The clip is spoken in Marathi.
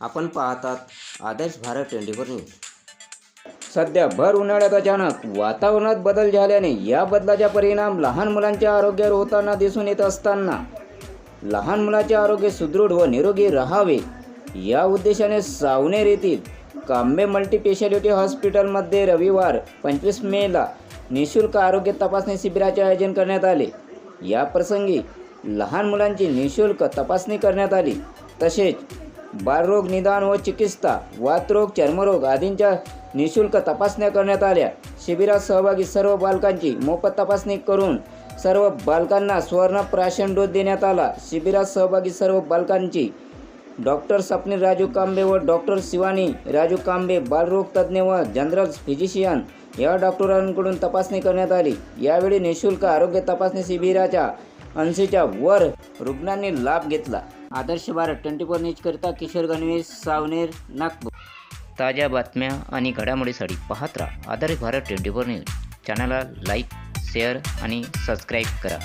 आपण पाहतात Adarsh Bharat twenty four news. सध्या भर उन्हाळ्यात अचानक वातावरणात बदल झाल्याने या बदलाचा परिणाम लहान मुलांच्या आरोग्यावर होताना दिसून येत असताना लहान मुलाचे आरोग्य सुदृढ व निरोगी राहावे या उद्देशाने सावनेर येथील कांबे मल्टीपेशालिटी हॉस्पिटलमध्ये रविवार पंचवीस मेला निशुल्क आरोग्य तपासणी शिबिराचे आयोजन करण्यात आले. या प्रसंगी लहान मुलांची निशुल्क तपासणी करण्यात आली. तसेच बालरोग निदान व चिकित्सा वातरोग चर्मरोग आदींच्या निशुल्क तपासण्या करण्यात आल्या. शिबिरात सहभागी सर्व बालकांची मोफत तपासणी करून सर्व बालकांना स्वर्ण प्राशन डोस देण्यात आला. शिबिरात सहभागी सर्व बालकांची डॉक्टर स्वप्नील राजू कांबे व डॉक्टर शिवानी राजू कांबे बालरोग तज्ज्ञ व जनरल फिजिशियन या डॉक्टरांकडून तपासणी करण्यात आली. यावेळी निशुल्क आरोग्य तपासणी शिबिराच्या ऐंशीच्या वर रुग्णांनी लाभ घेतला. आदर्श भारत ट्वेंटी फोर न्यूजकरिता किशोर गणवेश सावनेर नागपूर. ताज्या बातम्या आणि घडामोडीसाठी पाहत राहा Adarsh Bharat twenty four news. चॅनलला लाईक शेअर आणि सबस्क्राईब करा.